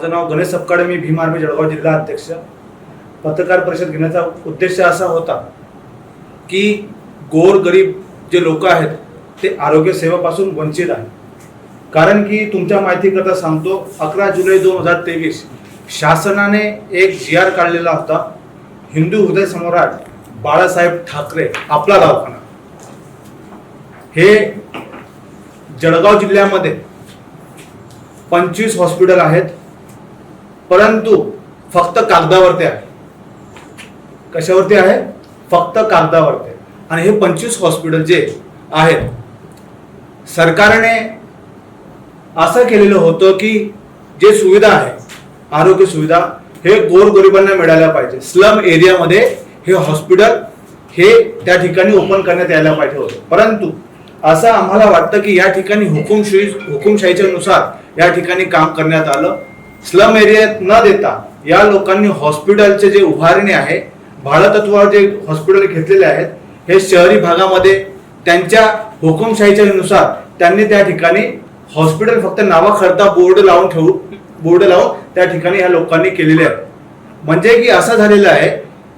माझं नाव गणेश सपकाळे मी भीम आर्मी जळगाव जिल्हा अध्यक्ष. पत्रकार परिषद घेण्याचा उद्देश असा होता की गोर गरीब जे लोक आहेत ते आरोग्य सेवेपासून वंचित आहेत. कारण की तुमच्या माहितीकरता सांगतो अकरा जुलै दोन हजार तेवीस शासनाने एक जी आर काढलेला होता. हिंदू हृदय सम्राट बाळासाहेब ठाकरे आपला दवाखाना. हे जळगाव जिल्ह्यामध्ये पंचवीस हॉस्पिटल आहेत. परंतु फक्त कागदावरती आहे. कशावरती आहे? फक्त कागदावरती. आणि हे पंचवीस हॉस्पिटल जे आहेत सरकारने असं केलेलं होतं की जे सुविधा आहे आरोग्य सुविधा हे गोरगरिबांना मिळायला पाहिजे. स्लम एरियामध्ये हे हॉस्पिटल हे त्या ठिकाणी ओपन करण्यात यायला पाहिजे होतं. परंतु असं आम्हाला वाटतं की या ठिकाणी हुकुमशाही हुकुमशाहीच्या नुसार या ठिकाणी काम करण्यात आलं. स्लम एरियात न देता या लोकांनी हॉस्पिटलचे जे उभारणी आहे भाडतत्वावर जे हॉस्पिटल घेतलेले आहेत हे शहरी भागामध्ये त्यांच्या हुकुमशाहीच्या नुसार त्यांनी त्या ठिकाणी हॉस्पिटल फक्त नावाकरता बोर्ड लावून ठेवू बोर्ड लावून त्या ठिकाणी ह्या लोकांनी केलेले आहेत. म्हणजे की असं झालेलं आहे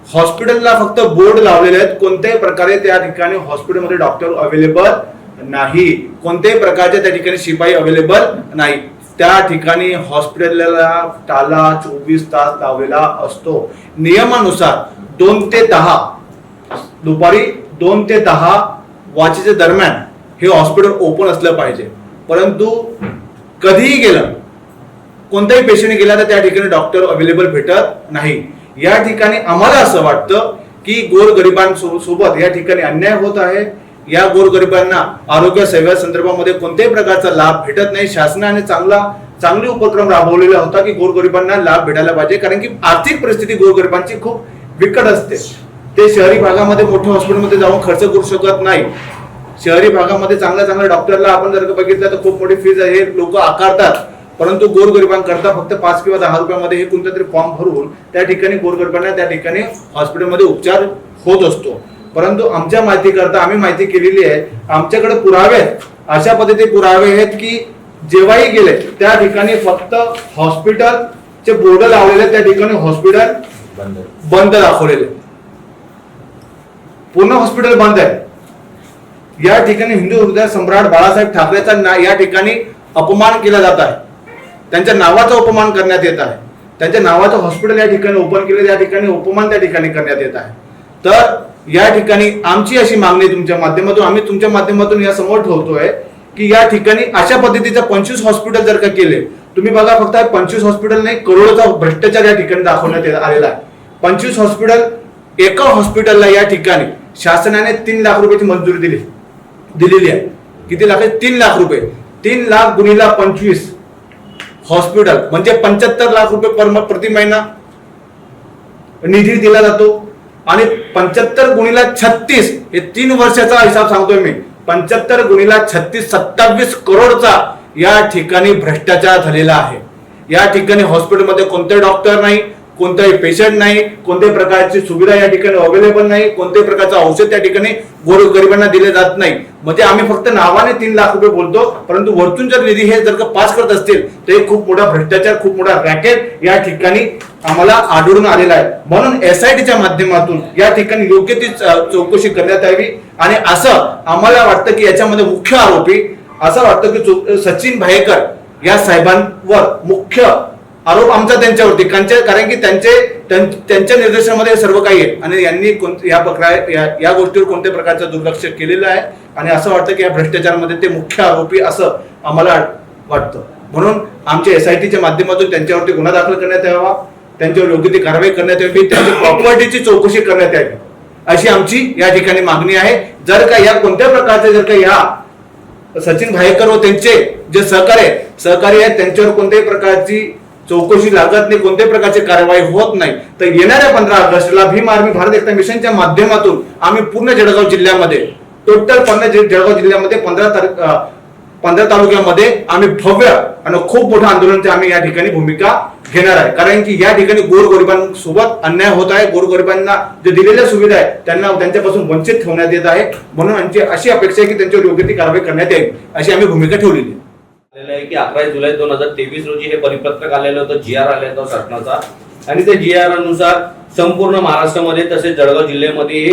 हॉस्पिटलला फक्त बोर्ड लावलेले आहेत कोणत्याही प्रकारे त्या ठिकाणी हॉस्पिटलमध्ये डॉक्टर अवेलेबल नाही कोणत्याही प्रकारचे त्या ठिकाणी शिपाई अवेलेबल नाही. त्या ठिकाणी हॉस्पिटलला ताला चोवीस तास लावलेला असतो. नियमानुसार दोन ते दहा दुपारी दोन ते दहा वाचेच्या दरम्यान हे हॉस्पिटल ओपन असलं पाहिजे. परंतु कधीही गेलं कोणताही पेशंट गेला तर त्या ठिकाणी डॉक्टर अवेलेबल भेटत नाही. या ठिकाणी आम्हाला असं वाटतं की गोरगरिबांसोबत या ठिकाणी अन्याय होत आहे. या गोरगरिबांना आरोग्य सेवा संदर्भामध्ये कोणत्याही प्रकारचा लाभ भेटत नाही. शासनाने चांगला चांगली उपक्रम राबवलेला होता की गोरगरिबांना लाभ भेटायला पाहिजे. कारण की आर्थिक परिस्थिती गोरगरिबांची खूप बिकट असते. ते शहरी भागामध्ये मोठ्या हॉस्पिटलमध्ये जाऊन खर्च करू शकत नाही. शहरी भागामध्ये चांगल्या चांगल्या डॉक्टरला आपण जर बघितलं तर खूप मोठी फीज आहे. हे लोक आकारतात. परंतु गोरगरिबांकरता फक्त पाच किंवा दहा रुपयामध्ये हे कोणता तरी फॉर्म भरून त्या ठिकाणी गोरगरिबांना त्या ठिकाणी हॉस्पिटलमध्ये उपचार होत असतो. परंतु आमच्या माहितीकरता आम्ही माहिती केलेली आहे. आमच्याकडे पुरावे आहेत. अशा पद्धती पुरावे आहेत की जेव्हाही गेले त्या ठिकाणी फक्त हॉस्पिटलचे बोर्ड लावलेले त्या ठिकाणी हॉस्पिटल बंद. दाखवलेले. पूर्ण हॉस्पिटल बंद आहे. या ठिकाणी हिंदू हृदय सम्राट बाळासाहेब ठाकरेचा या ठिकाणी अपमान केला जात आहे. त्यांच्या नावाचा अपमान करण्यात येत आहे. त्यांच्या नावाचं हॉस्पिटल या ठिकाणी ओपन केले त्या ठिकाणी अपमान त्या ठिकाणी करण्यात येत आहे. तर या ठिकाणी आमची अशी मागणी तुमच्या माध्यमातून. आम्ही तुमच्या माध्यमातून या समोर ठेवतोय की या ठिकाणी अशा पद्धतीचं पंचवीस हॉस्पिटल जर का केले तुम्ही बघा फक्त पंचवीस हॉस्पिटल नाही करोडोचा भ्रष्टाचार या ठिकाणी दाखवण्यात आलेला आहे. पंचवीस हॉस्पिटल एका हॉस्पिटलला या ठिकाणी शासनाने तीन लाख रुपयाची मंजुरी दिली. दिलेली आहे. किती लाख आहे? तीन लाख रुपये. तीन लाख गुणिला पंचवीस हॉस्पिटल म्हणजे पंच्याहत्तर लाख रुपये पर प्रति महिना निधी दिला जातो. आणि पंच्याहत्तर गुणिला छत्तीस हे तीन वर्षाचा हिसाब सांगतोय मी. पंच्याहत्तर गुणिला छत्तीस सत्तावीस करोडचा या ठिकाणी भ्रष्टाचार झालेला आहे. या ठिकाणी हॉस्पिटलमध्ये कोणते डॉक्टर नाही. कोणताही पेशंट नाही कोणत्याही प्रकारची सुविधा या ठिकाणी अवेलेबल नाही कोणत्याही प्रकारचं औषध त्या ठिकाणी गोरगरिबांना दिले जात नाही. म्हणजे आम्ही फक्त नावाने तीन लाख रुपये बोलतो परंतु वरतून जर निधी हे जर का पास करत असतील तर हे खूप मोठा भ्रष्टाचार खूप मोठा रॅकेट या ठिकाणी आम्हाला आढळून आलेला आहे. म्हणून एस आय टीच्या माध्यमातून या ठिकाणी योग्य ती च- चौकशी करण्यात यावी. आणि असं आम्हाला वाटतं की याच्यामध्ये मुख्य आरोपी असं वाटतं की सचिन भायेकर या साहेबांवर मुख्य आरोप आमचा त्यांच्यावरती. कांच्या- कारण की त्यांचे त्यां- त्यांच्या निर्देशनामध्ये सर्व काही आहे. आणि यांनी या प्रकार या- या गोष्टीवर कोणत्या प्रकारचं दुर्लक्ष केलेलं आहे? आणि असं वाटतं की या भ्रष्टाचारामध्ये ते मुख्य आरोपी असं आम्हाला वाटतं. म्हणून आमच्या एस आय टीच्या माध्यमातून त्यांच्यावरती गुन्हा दाखल करण्यात यावा. त्यांच्यावर योग्य ती कारवाई करण्यात यावी. त्यांच्या प्रॉपर्टीची चौकशी करण्यात यावी. अशी आमची या ठिकाणी मागणी आहे. जर का या कोणत्या प्रकारचे जर का या सचिन भायेकर व त्यांचे जे सहकार्य आहे सहकारी आहेत त्यांच्यावर कोणत्याही प्रकारची चौकशी लागत नाही कोणत्याही प्रकारची कारवाई होत नाही. तर येणाऱ्या पंधरा ऑगस्टला भीम आर्मी भारत एकता मिशनच्या माध्यमातून आम्ही पूर्ण जळगाव जिल्ह्यामध्ये टोटल पंधरा जळगाव जिल्ह्यामध्ये पंधरा तारीख पंधरा तालुक्यामध्ये आम्ही भव्य आणि खूप मोठं आंदोलनाची आम्ही या ठिकाणी भूमिका घेणार आहे. कारण की या ठिकाणी गोरगरिबांसोबत अन्याय होत आहे. गोरगरिबांना जे दिलेल्या सुविधा आहेत त्यांना त्यांच्यापासून वंचित ठेवण्यात येत आहे. म्हणून आमची अशी अपेक्षा आहे की त्यांच्यावर योग्य ती कारवाई करण्यात येईल अशी आम्ही भूमिका ठेवलेली आहे. आलेलं आहे की अकरा जुलै दोन हजार तेवीस रोजी हे परिपत्रक आलेलं होतं जी आर आलेलं होतं शासनाचा. आणि ते जी आर अनुसार संपूर्ण महाराष्ट्रामध्ये तसेच जळगाव जिल्ह्यामध्ये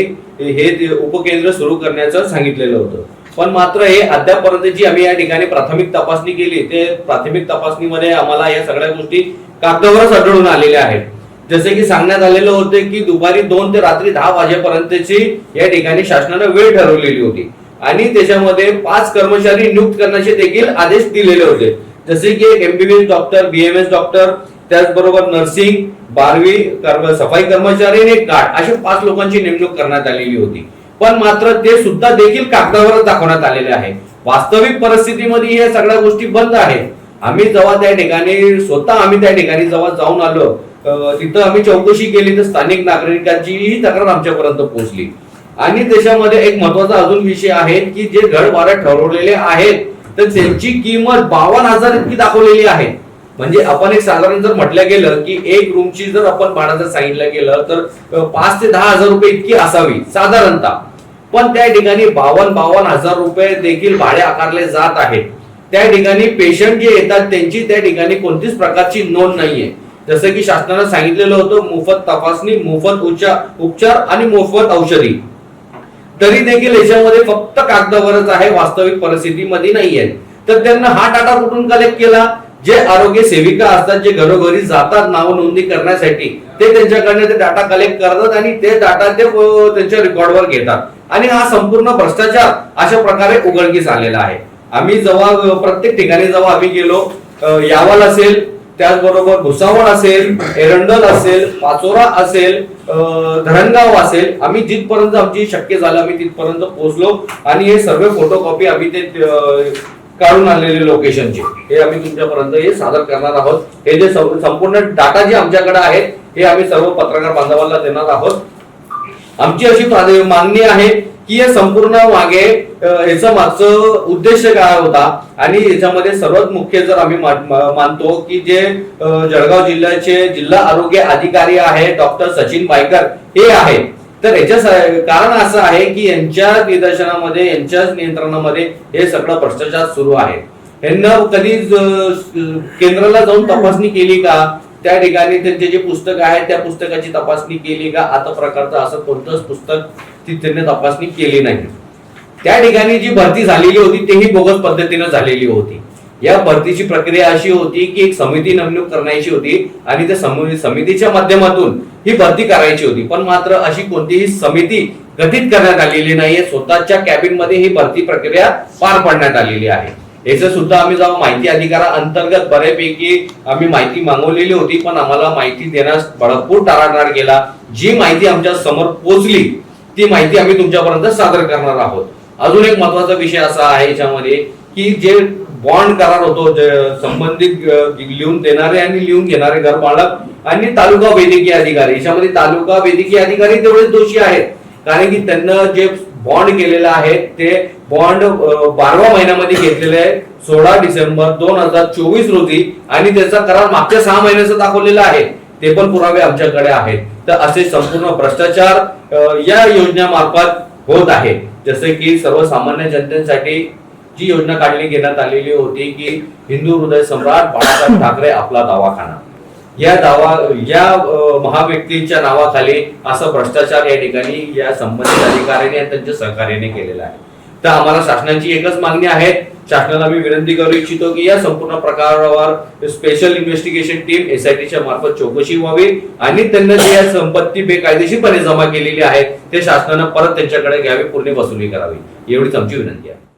हे उपकेंद्र सुरू करण्याचं सांगितलेलं होतं. पण मात्र हे अद्यापपर्यंत जी आम्ही या ठिकाणी प्राथमिक तपासणी केली ते प्राथमिक तपासणीमध्ये आम्हाला या सगळ्या गोष्टी कागदावरच आढळून आलेल्या आहेत. जसे की सांगण्यात आलेलं होते की दुपारी दोन ते रात्री दहा वाजेपर्यंतची या ठिकाणी शासनानं वेळ ठरवलेली होती. आणि त्याच्यामध्ये पाच कर्मचारी नियुक्त करण्याचे देखील आदेश दिलेले होते. जसे की एक एमबीबीएस डॉक्टर बीएमएस डॉक्टर त्याचबरोबर नर्सिंग बारवी कर्म- सफाई कर्मचारी आणि एक गार्ड अशा पाच लोकांची नेमणूक करण्यात आलेली होती. पण मात्र ते सुद्धा देखील कागदावरच दाखवण्यात आलेले आहे. वास्तविक परिस्थितीमध्ये या सगळ्या गोष्टी बंद आहेत. आम्ही जेव्हा त्या ठिकाणी स्वतः आम्ही त्या ठिकाणी जेव्हा जाऊन आलो तिथं आम्ही चौकशी केली तर स्थानिक नागरिकांची ही तक्रार आमच्यापर्यंत पोहोचली. आणि त्याच्यामध्ये एक महत्त्वाचा अजून विषय आहे की जे घर ठरवलेले आहेत तर त्यांची किंमत बावन्न हजार इतकी दाखवलेली आहे. म्हणजे आपण एक साधारण जर म्हटलं गेलं की एक रूमची जर आपण भाडं जर सांगितलं गेलं तर पाच ते दहा हजार रुपये इतकी असावी साधारणतः. पण त्या ठिकाणी बावन्न बावन्न हजार रुपये देखील भाडे आकारले जात आहेत. त्या ठिकाणी पेशंट जे येतात त्यांची त्या ठिकाणी कोणतीच प्रकारची नोंद नाहीये. जसं की शासनानं सांगितलेलं होतं मोफत तपासणी मोफत उपचार उपचार आणि मोफत औषधी. तरी देखील याच्यामध्ये फक्त कागदावरच आहे वास्तविक परिस्थितीमध्ये नाहीये. तर त्यांना हा डाटा कुठून कलेक्ट केला? जे आरोग्य सेविका असतात जे घरोघरी जातात नाव नोंदणी करण्यासाठी ते त्यांच्याकडनं ते डाटा कलेक्ट करतात आणि ते डाटा ते त्यांच्या रेकॉर्डवर घेतात. आणि हा संपूर्ण भ्रष्टाचार अशा प्रकारे उघडकीस आलेला आहे. आम्ही जेव्हा प्रत्येक ठिकाणी जेव्हा आम्ही गेलो अं, यावल असेल त्याचबरोबर भुसावळ असेल एरंडल असेल पाचोरा असेल धरणगाव असेल आम्ही जिथपर्यंत आमची शक्य झालं आम्ही तिथपर्यंत पोहोचलो आणि हे सर्व फोटोकॉपी आम्ही ते काढून आणलेले लोकेशनचे हे आम्ही तुमच्यापर्यंत हे सादर करणार आहोत. हे जे संपूर्ण डाटा जे आमच्याकडे आहेत हे आम्ही सर्व पत्रकार बांधवांना देणार आहोत. आमची अशी मागणी आहे की या संपूर्ण मागे याचा मागचं उद्देश काय होता? आणि याच्यामध्ये सर्वात मुख्य जर आम्ही मानतो की जे जळगाव जिल्ह्याचे जिल्हा आरोग्य अधिकारी आहे डॉक्टर सचिन बायकर हे आहे. तर याच्या कारण असं आहे की यांच्या निदर्शनामध्ये यांच्याच नियंत्रणामध्ये हे सगळं भ्रष्टाचार सुरू आहे. यांना कधी केंद्राला जाऊन तपासणी केली का? त्या ठिकाणी त्यांचे जे पुस्तक आहे त्या पुस्तकाची तपासणी केली का? आता प्रकारचं असं कोणतंच पुस्तक ती त्यांनी तपासणी केली नाही. त्या ठिकाणी जी भरती झालेली होती तेही बोगस पद्धतीनं झालेली होती. या भरतीची प्रक्रिया अशी होती की एक समिती नेमणूक करण्याची होती आणि त्या समितीच्या माध्यमातून ही भरती करायची होती. पण मात्र अशी कोणतीही समिती गठीत करण्यात आलेली नाहीये. स्वतःच्या कॅबिनमध्ये ही भरती प्रक्रिया पार पाडण्यात आलेली आहे. याचं सुद्धा आम्ही जेव्हा माहिती अधिकारा अंतर्गत बऱ्यापैकी आम्ही माहिती मागवलेली होती पण आम्हाला माहिती देण्यास भरपूर टाळाटाळ केला जी माहिती आमच्यासमोर पोहोचली ती माहिती आम्ही तुमच्यापर्यंत सादर करणार आहोत. अजून एक महत्त्वाचा विषय असा आहे याच्यामध्ये की जे बॉन्ड करार होतो संबंधित लिहून देणारे आणि लिहून घेणारे घर मालक आणि तालुका वैद्यकीय अधिकारी याच्यामध्ये तालुका वैद्यकीय अधिकारी तेवढेच दोषी आहेत. कारण की त्यांना जे बॉन्ड केलेलं आहे ते बॉन्ड बारवा महिन्यामध्ये घेतलेले आहे सोळा डिसेंबर दोन हजार चोवीस रोजी आणि त्याचा करार मागच्या सहा महिन्याचा दाखवलेला आहे. ते पण पुरावे आमच्याकडे आहेत. तर असे संपूर्ण भ्रष्टाचार या योजनेमार्फत होत आहे. जसे की सर्वसामान्य जनतेसाठी जी योजना काढली घेण्यात आलेली होती की हिंदू हृदय सम्राट बाळासाहेब ठाकरे आपला दवाखाना. या दावा या महाव्यक्तींच्या नावाखाली असं भ्रष्टाचार या ठिकाणी या संबंधित अधिकाऱ्यांनी त्यांच्या सहकार्याने केलेला आहे. तर आम्हाला शासनाची एकच मागणी आहे. शासनाला मी विनंती करू इच्छितो की या संपूर्ण प्रकारावर स्पेशल इन्व्हेस्टिगेशन टीम एसआयटीच्या मार्फत चौकशी व्हावी आणि त्यांना जे या संपत्ती बेकायदेशीरपणे जमा केलेली आहे ते शासनानं परत त्यांच्याकडे घ्यावी पूर्ण वसुली करावी. एवढीच आमची विनंती आहे.